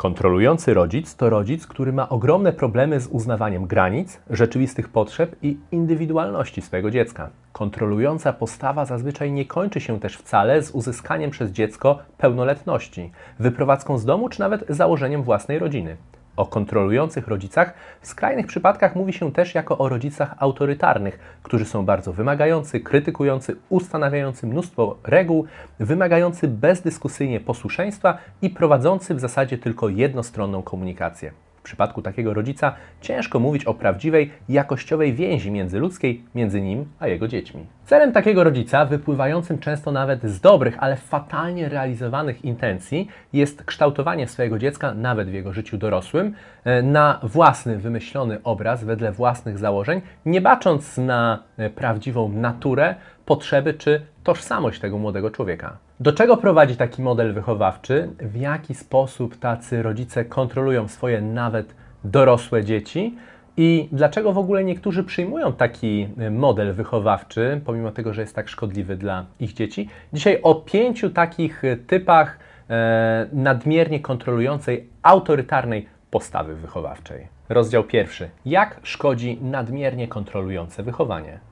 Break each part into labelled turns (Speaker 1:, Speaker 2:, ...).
Speaker 1: Kontrolujący rodzic to rodzic, który ma ogromne problemy z uznawaniem granic, rzeczywistych potrzeb i indywidualności swojego dziecka. Kontrolująca postawa zazwyczaj nie kończy się też wcale z uzyskaniem przez dziecko pełnoletności, wyprowadzką z domu czy nawet założeniem własnej rodziny. O kontrolujących rodzicach w skrajnych przypadkach mówi się też jako o rodzicach autorytarnych, którzy są bardzo wymagający, krytykujący, ustanawiający mnóstwo reguł, wymagający bezdyskusyjnie posłuszeństwa i prowadzący w zasadzie tylko jednostronną komunikację. W przypadku takiego rodzica ciężko mówić o prawdziwej, jakościowej więzi międzyludzkiej między nim a jego dziećmi. Celem takiego rodzica, wypływającym często nawet z dobrych, ale fatalnie realizowanych intencji, jest kształtowanie swojego dziecka, nawet w jego życiu dorosłym, e, na własny, wymyślony obraz, wedle własnych założeń, nie bacząc na e, prawdziwą naturę, potrzeby czy tożsamość tego młodego człowieka. Do czego prowadzi taki model wychowawczy? W jaki sposób tacy rodzice kontrolują swoje nawet dorosłe dzieci? I dlaczego w ogóle niektórzy przyjmują taki y, model wychowawczy, pomimo tego, że jest tak szkodliwy dla ich dzieci? Dzisiaj o pięciu takich y, typach e, nadmiernie kontrolującej, autorytarnej postawy wychowawczej. Rozdział pierwszy. Jak szkodzi nadmiernie kontrolujące wychowanie?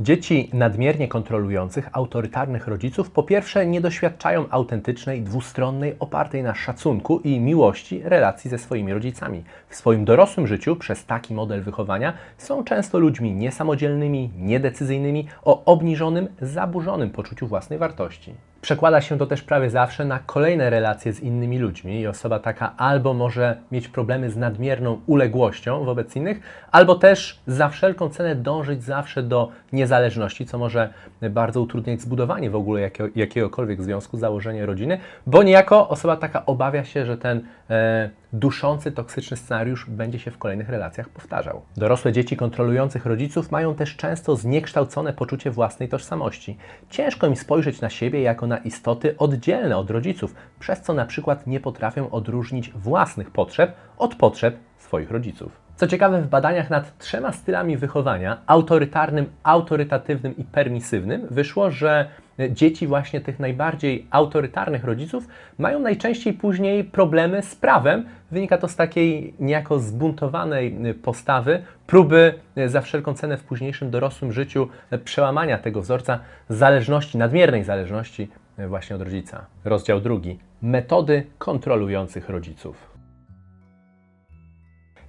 Speaker 1: Dzieci nadmiernie kontrolujących, autorytarnych rodziców po pierwsze nie doświadczają autentycznej, dwustronnej, opartej na szacunku i miłości relacji ze swoimi rodzicami. W swoim dorosłym życiu przez taki model wychowania są często ludźmi niesamodzielnymi, niedecyzyjnymi, o obniżonym, zaburzonym poczuciu własnej wartości. Przekłada się to też prawie zawsze na kolejne relacje z innymi ludźmi i osoba taka albo może mieć problemy z nadmierną uległością wobec innych, albo też za wszelką cenę dążyć zawsze do niezależności, co może bardzo utrudniać zbudowanie w ogóle jakiego, jakiegokolwiek związku, założenie rodziny, bo niejako osoba taka obawia się, że ten e, duszący, toksyczny scenariusz będzie się w kolejnych relacjach powtarzał. Dorosłe dzieci kontrolujących rodziców mają też często zniekształcone poczucie własnej tożsamości. Ciężko im spojrzeć na siebie jako na istoty oddzielne od rodziców, przez co na przykład nie potrafią odróżnić własnych potrzeb od potrzeb swoich rodziców. Co ciekawe, w badaniach nad trzema stylami wychowania autorytarnym, autorytatywnym i permisywnym wyszło, że dzieci właśnie tych najbardziej autorytarnych rodziców mają najczęściej później problemy z prawem. Wynika to z takiej niejako zbuntowanej postawy, próby za wszelką cenę w późniejszym dorosłym życiu przełamania tego wzorca zależności, nadmiernej zależności właśnie od rodzica. Rozdział drugi. Metody kontrolujących rodziców.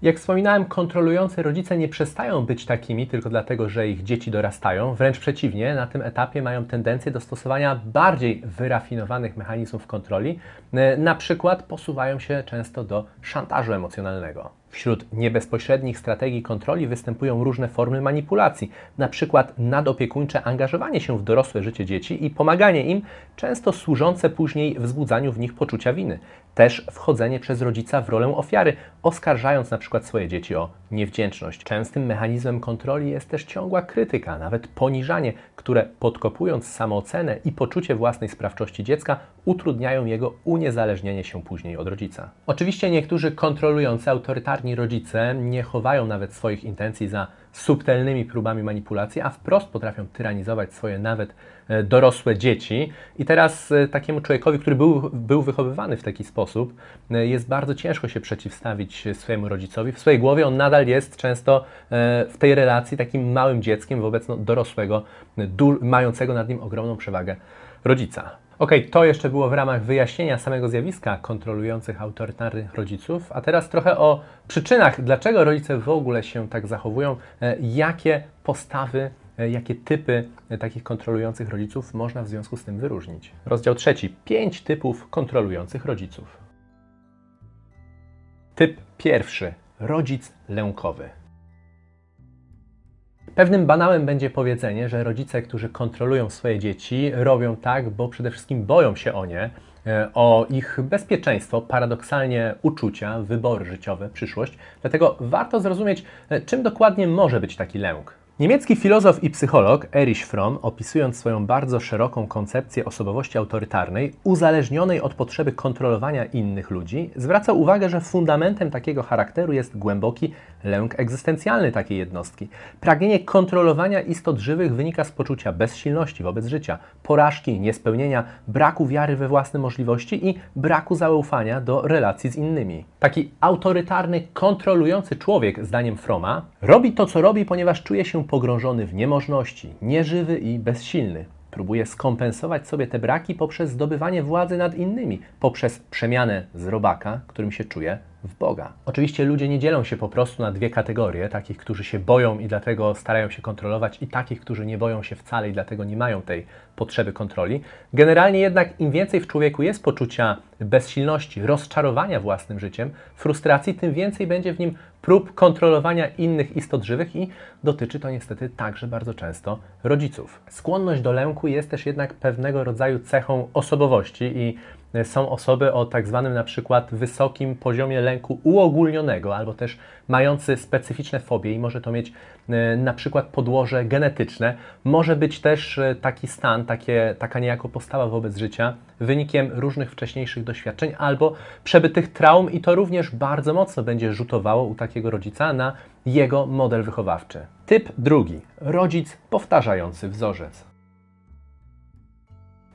Speaker 1: Jak wspominałem, kontrolujący rodzice nie przestają być takimi tylko dlatego, że ich dzieci dorastają. Wręcz przeciwnie, na tym etapie mają tendencję do stosowania bardziej wyrafinowanych mechanizmów kontroli. E, na przykład posuwają się często do szantażu emocjonalnego. Wśród niebezpośrednich strategii kontroli występują różne formy manipulacji, na przykład nadopiekuńcze angażowanie się w dorosłe życie dzieci i pomaganie im, często służące później wzbudzaniu w nich poczucia winy. Też wchodzenie przez rodzica w rolę ofiary, oskarżając na przykład swoje dzieci o niewdzięczność. Częstym mechanizmem kontroli jest też ciągła krytyka, nawet poniżanie, które podkopując samoocenę i poczucie własnej sprawczości dziecka, utrudniają jego uniezależnienie się później od rodzica. Oczywiście niektórzy kontrolujący autorytarni rodzice nie chowają nawet swoich intencji za subtelnymi próbami manipulacji, a wprost potrafią tyranizować swoje nawet dorosłe dzieci. I teraz e, takiemu człowiekowi, który był, był wychowywany w taki sposób, e, jest bardzo ciężko się przeciwstawić swojemu rodzicowi. W swojej głowie on nadal jest często w tej relacji takim małym dzieckiem wobec no, dorosłego, mającego nad nim ogromną przewagę rodzica. Ok, to jeszcze było w ramach wyjaśnienia samego zjawiska kontrolujących autorytarnych rodziców, a teraz trochę o przyczynach, dlaczego rodzice w ogóle się tak zachowują, e, jakie postawy, e, jakie typy e, takich kontrolujących rodziców można w związku z tym wyróżnić. Rozdział trzeci. Pięć typów kontrolujących rodziców. Typ pierwszy. Rodzic lękowy. Pewnym banałem będzie powiedzenie, że rodzice, którzy kontrolują swoje dzieci, robią tak, bo przede wszystkim boją się o nie, e, o ich bezpieczeństwo, paradoksalnie uczucia, wybory życiowe, przyszłość. Dlatego warto zrozumieć, e, czym dokładnie może być taki lęk. Niemiecki filozof i psycholog Erich Fromm, opisując swoją bardzo szeroką koncepcję osobowości autorytarnej, uzależnionej od potrzeby kontrolowania innych ludzi, zwraca uwagę, że fundamentem takiego charakteru jest głęboki lęk egzystencjalny takiej jednostki. Pragnienie kontrolowania istot żywych wynika z poczucia bezsilności wobec życia, porażki, niespełnienia, braku wiary we własne możliwości i braku zaufania do relacji z innymi. Taki autorytarny, kontrolujący człowiek, zdaniem Froma, robi to, co robi, ponieważ czuje się pogrążony w niemożności, nieżywy i bezsilny. Próbuje skompensować sobie te braki poprzez zdobywanie władzy nad innymi, poprzez przemianę z robaka, którym się czuje, w Boga. Oczywiście ludzie nie dzielą się po prostu na dwie kategorie: takich, którzy się boją i dlatego starają się kontrolować, i takich, którzy nie boją się wcale i dlatego nie mają tej potrzeby kontroli. Generalnie jednak im więcej w człowieku jest poczucia bezsilności, rozczarowania własnym życiem, frustracji, tym więcej będzie w nim prób kontrolowania innych istot żywych i dotyczy to niestety także bardzo często rodziców. Skłonność do lęku jest też jednak pewnego rodzaju cechą osobowości i są osoby o tak zwanym na przykład wysokim poziomie lęku uogólnionego albo też mający specyficzne fobie i może to mieć e, na przykład podłoże genetyczne. Może być też e, taki stan, takie, taka niejako postawa wobec życia wynikiem różnych wcześniejszych doświadczeń albo przebytych traum i to również bardzo mocno będzie rzutowało u takiego rodzica na jego model wychowawczy. Typ drugi. Rodzic powtarzający wzorzec.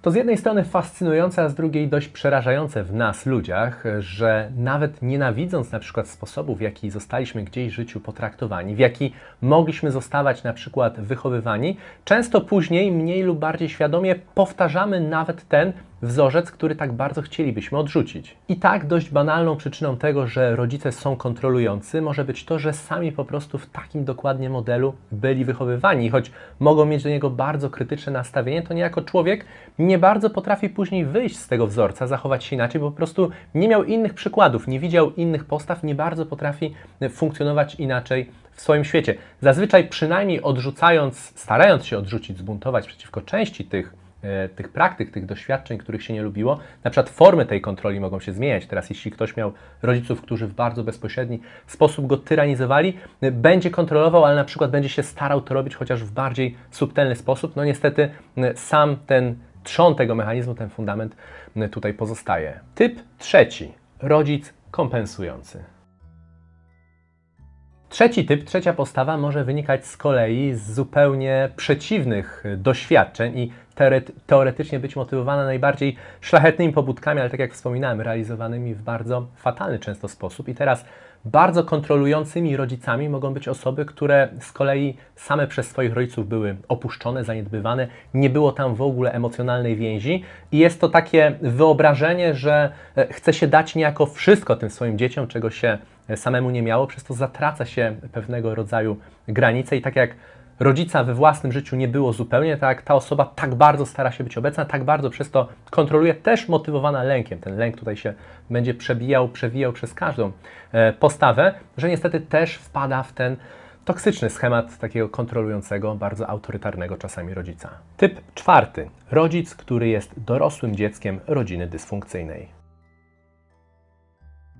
Speaker 1: To z jednej strony fascynujące, a z drugiej dość przerażające w nas, ludziach, że nawet nienawidząc na przykład sposobów, w jaki zostaliśmy gdzieś w życiu potraktowani, w jaki mogliśmy zostawać na przykład wychowywani, często później mniej lub bardziej świadomie powtarzamy nawet ten wzorzec, który tak bardzo chcielibyśmy odrzucić. I tak dość banalną przyczyną tego, że rodzice są kontrolujący, może być to, że sami po prostu w takim dokładnie modelu byli wychowywani. Choć mogą mieć do niego bardzo krytyczne nastawienie, to niejako człowiek nie bardzo potrafi później wyjść z tego wzorca, zachować się inaczej, bo po prostu nie miał innych przykładów, nie widział innych postaw, nie bardzo potrafi funkcjonować inaczej w swoim świecie. Zazwyczaj przynajmniej odrzucając, starając się odrzucić, zbuntować przeciwko części tych tych praktyk, tych doświadczeń, których się nie lubiło. Na przykład formy tej kontroli mogą się zmieniać. Teraz, jeśli ktoś miał rodziców, którzy w bardzo bezpośredni sposób go tyranizowali, e, będzie kontrolował, ale na przykład będzie się starał to robić chociaż w bardziej subtelny sposób. No niestety e, sam ten trzon tego mechanizmu, ten fundament tutaj pozostaje. Typ trzeci. Rodzic kompensujący. Trzeci typ, trzecia postawa może wynikać z kolei z zupełnie przeciwnych doświadczeń i teoretycznie być motywowana najbardziej szlachetnymi pobudkami, ale tak jak wspominałem, realizowanymi w bardzo fatalny często sposób. I teraz bardzo kontrolującymi rodzicami mogą być osoby, które z kolei same przez swoich rodziców były opuszczone, zaniedbywane, nie było tam w ogóle emocjonalnej więzi. I jest to takie wyobrażenie, że e, chce się dać niejako wszystko tym swoim dzieciom, czego się samemu nie miało, przez to zatraca się pewnego rodzaju granice. I tak jak rodzica we własnym życiu nie było zupełnie, tak ta osoba tak bardzo stara się być obecna, tak bardzo przez to kontroluje, też motywowana lękiem. Ten lęk tutaj się będzie przebijał, przewijał przez każdą e, postawę, że niestety też wpada w ten toksyczny schemat takiego kontrolującego, bardzo autorytarnego czasami rodzica. Typ czwarty. Rodzic, który jest dorosłym dzieckiem rodziny dysfunkcyjnej.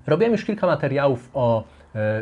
Speaker 1: Robiłem już kilka materiałów o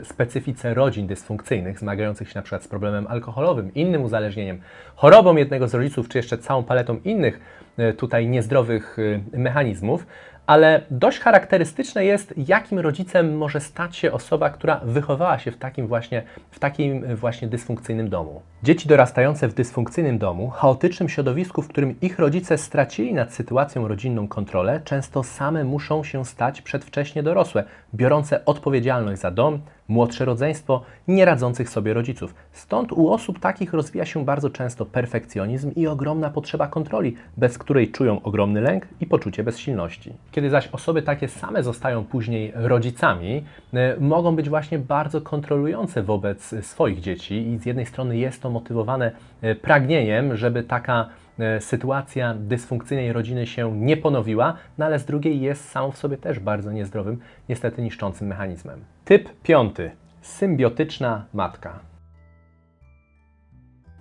Speaker 1: specyfice rodzin dysfunkcyjnych, zmagających się na przykład z problemem alkoholowym, innym uzależnieniem, chorobą jednego z rodziców, czy jeszcze całą paletą innych e, tutaj niezdrowych e, mechanizmów ale dość charakterystyczne jest, jakim rodzicem może stać się osoba, która wychowała się w takim właśnie, w takim właśnie dysfunkcyjnym domu. Dzieci dorastające w dysfunkcyjnym domu, chaotycznym środowisku, w którym ich rodzice stracili nad sytuacją rodzinną kontrolę, często same muszą się stać przedwcześnie dorosłe, biorące odpowiedzialność za dom, młodsze rodzeństwo, nieradzących sobie rodziców. Stąd u osób takich rozwija się bardzo często perfekcjonizm i ogromna potrzeba kontroli, bez której czują ogromny lęk i poczucie bezsilności. Kiedy zaś osoby takie same zostają później rodzicami, y, mogą być właśnie bardzo kontrolujące wobec swoich dzieci i z jednej strony jest to motywowane y, pragnieniem, żeby taka y, sytuacja dysfunkcyjnej rodziny się nie ponowiła, no ale z drugiej jest samą w sobie też bardzo niezdrowym, niestety niszczącym mechanizmem. Typ piąty. Symbiotyczna matka.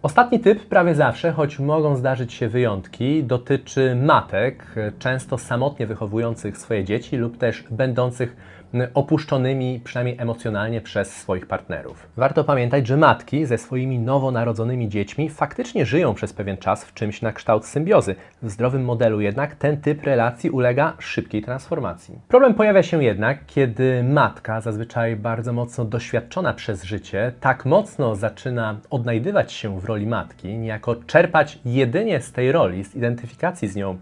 Speaker 1: Ostatni typ prawie zawsze, choć mogą zdarzyć się wyjątki, dotyczy matek, często samotnie wychowujących swoje dzieci lub też będących opuszczonymi, przynajmniej emocjonalnie, przez swoich partnerów. Warto pamiętać, że matki ze swoimi nowonarodzonymi dziećmi faktycznie żyją przez pewien czas w czymś na kształt symbiozy. W zdrowym modelu jednak ten typ relacji ulega szybkiej transformacji. Problem pojawia się jednak, kiedy matka, zazwyczaj bardzo mocno doświadczona przez życie, tak mocno zaczyna odnajdywać się w roli matki, niejako czerpać jedynie z tej roli, z identyfikacji z nią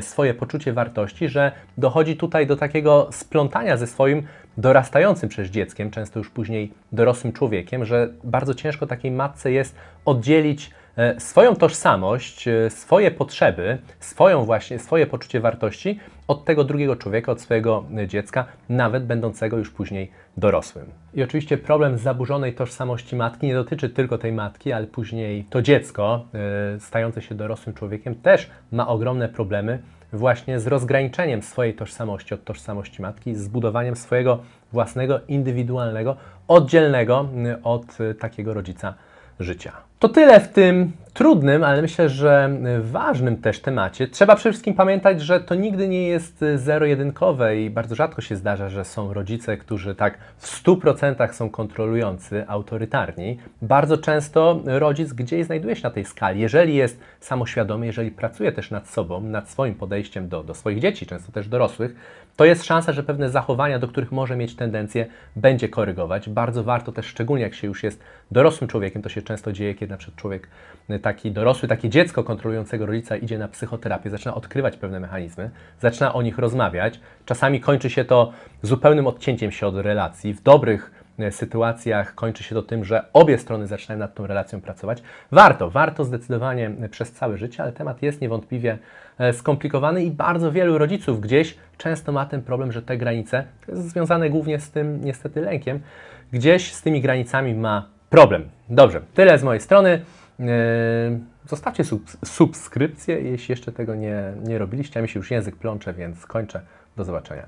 Speaker 1: swoje poczucie wartości, że dochodzi tutaj do takiego splątania ze swoim dorastającym przez dzieckiem, często już później dorosłym człowiekiem, że bardzo ciężko takiej matce jest oddzielić e, swoją tożsamość, e, swoje potrzeby, swoją właśnie, swoje poczucie wartości od tego drugiego człowieka, od swojego e, dziecka, nawet będącego już później dorosłym. I oczywiście problem zaburzonej tożsamości matki nie dotyczy tylko tej matki, ale później to dziecko, e, stające się dorosłym człowiekiem, też ma ogromne problemy właśnie z rozgraniczeniem swojej tożsamości od tożsamości matki, z budowaniem swojego własnego, indywidualnego, oddzielnego od takiego rodzica życia. To tyle w tym trudnym, ale myślę, że ważnym też temacie. Trzeba przede wszystkim pamiętać, że to nigdy nie jest zero-jedynkowe i bardzo rzadko się zdarza, że są rodzice, którzy tak w 100% są kontrolujący, autorytarni. Bardzo często rodzic gdzieś znajduje się na tej skali. Jeżeli jest samoświadomy, jeżeli pracuje też nad sobą, nad swoim podejściem do, do swoich dzieci, często też dorosłych, to jest szansa, że pewne zachowania, do których może mieć tendencję, będzie korygować. Bardzo warto też, szczególnie jak się już jest dorosłym człowiekiem, to się często dzieje, kiedy na przykład człowiek y, taki dorosły, takie dziecko kontrolującego rodzica idzie na psychoterapię, zaczyna odkrywać pewne mechanizmy, zaczyna o nich rozmawiać. Czasami kończy się to zupełnym odcięciem się od relacji. W dobrych e, sytuacjach kończy się to tym, że obie strony zaczynają nad tą relacją pracować. Warto, warto zdecydowanie e, przez całe życie, ale temat jest niewątpliwie e, skomplikowany i bardzo wielu rodziców gdzieś często ma ten problem, że te granice, związane głównie z tym niestety lękiem, gdzieś z tymi granicami ma problem. Dobrze, tyle z mojej strony. Yy, Zostawcie sub- subskrypcję, jeśli jeszcze tego nie, nie robiliście. A mi się już język plącze, więc kończę. Do zobaczenia.